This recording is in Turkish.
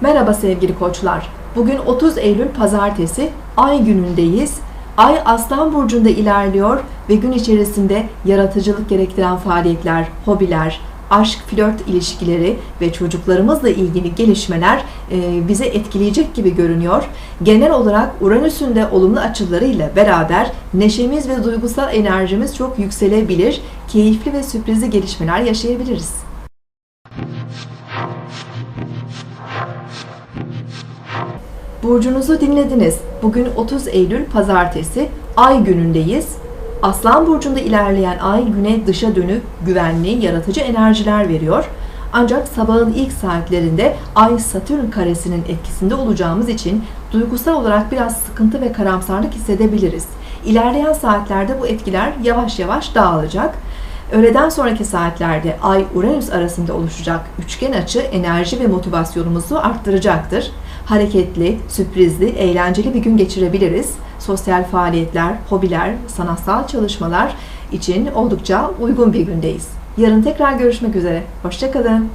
Merhaba sevgili koçlar. Bugün 30 Eylül Pazartesi, Ay günündeyiz. Ay Aslan Burcu'nda ilerliyor ve gün içerisinde yaratıcılık gerektiren faaliyetler, hobiler, aşk, flört ilişkileri ve çocuklarımızla ilgili gelişmeler e, bize etkileyecek gibi görünüyor. Genel olarak Uranüs'ün de olumlu açılarıyla beraber neşemiz ve duygusal enerjimiz çok yükselebilir. Keyifli ve sürprizli gelişmeler yaşayabiliriz. Burcunuzu dinlediniz. Bugün 30 Eylül Pazartesi, Ay günündeyiz. Aslan Burcu'nda ilerleyen Ay güne dışa dönük, güvenli, yaratıcı enerjiler veriyor. Ancak sabahın ilk saatlerinde Ay Satürn karesinin etkisinde olacağımız için duygusal olarak biraz sıkıntı ve karamsarlık hissedebiliriz. İlerleyen saatlerde bu etkiler yavaş yavaş dağılacak. Öğleden sonraki saatlerde Ay-Uranüs arasında oluşacak üçgen açı enerji ve motivasyonumuzu arttıracaktır. Hareketli, sürprizli, eğlenceli bir gün geçirebiliriz. Sosyal faaliyetler, hobiler, sanatsal çalışmalar için oldukça uygun bir gündeyiz. Yarın tekrar görüşmek üzere. Hoşçakalın.